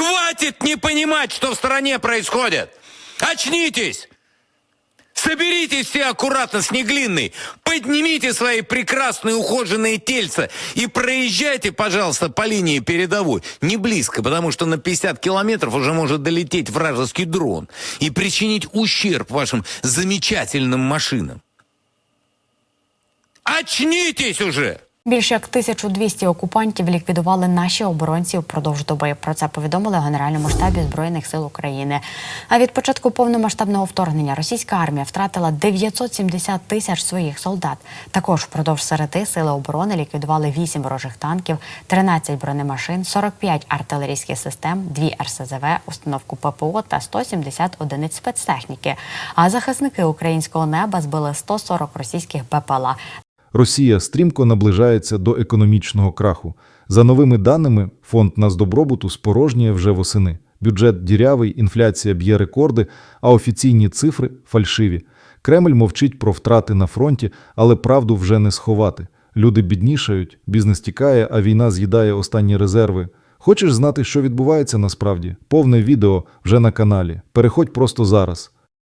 Хватит не понимать, что в стране происходит! Очнитесь! Соберитесь все аккуратно, Снеглинный, поднимите свои прекрасные ухоженные тельца и проезжайте, пожалуйста, по линии передовой. Не близко, потому что на 50 километров уже может долететь вражеский дрон и причинить ущерб вашим замечательным машинам. Очнитесь уже! Більше як 1200 окупантів ліквідували наші оборонці впродовж доби. Про це повідомили в Генеральному штабі Збройних сил України. А від початку повномасштабного вторгнення російська армія втратила 970 тисяч своїх солдат. Також впродовж середи сили оборони ліквідували 8 ворожих танків, 13 бронемашин, 45 артилерійських систем, 2 РСЗВ, установку ППО та 170 одиниць спецтехніки. А захисники українського неба збили 140 російських БПЛА. Росія стрімко наближається до економічного краху. За новими даними, фонд Нацдобробуту спорожнює вже восени. Бюджет дірявий, інфляція б'є рекорди, а офіційні цифри фальшиві. Кремль мовчить про втрати на фронті, але правду вже не сховати. Люди біднішають, бізнес тікає, а війна з'їдає останні резерви. Хочеш знати, що відбувається насправді? Повне відео вже на каналі. Переходь просто зараз.